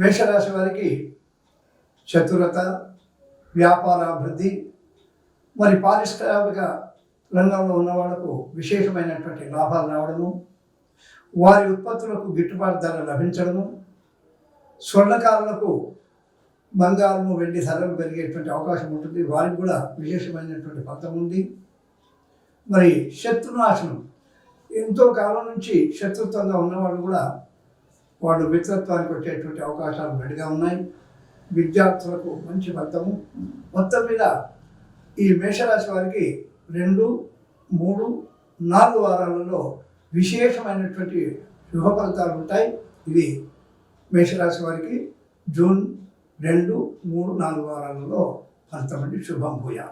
మేషరాశి వారికి చతురత వ్యాపారాభివృద్ధి మరి పారిశ్రామిక రంగంలో ఉన్న వాళ్ళకు విశేషమైనటువంటి లాభాలు రావడము వారి ఉత్పత్తులకు గిట్టుబాటు ధర లభించడము స్వర్ణకారులకు బంగారము వెండి ధరలు పెరిగేటువంటి అవకాశం ఉంటుంది. వారికి కూడా విశేషమైనటువంటి ఫలితం ఉంది. మరి శత్రునాశనం. ఎంతో కాలం నుంచి శత్రుత్వంగా ఉన్నవాళ్ళు కూడా వాళ్ళు మిత్రత్వానికి వచ్చేటువంటి అవకాశాలు గడిగా ఉన్నాయి. విద్యార్థులకు మంచి ఫలితము. మొత్తం మీద ఈ మేషరాశి వారికి రెండు మూడు నాలుగు వారాలలో విశేషమైనటువంటి శుభ ఫలితాలు ఉంటాయి. ఇది మేషరాశి వారికి జూన్ రెండు మూడు నాలుగు వారాలలో ఫలితమండి. శుభం భూయా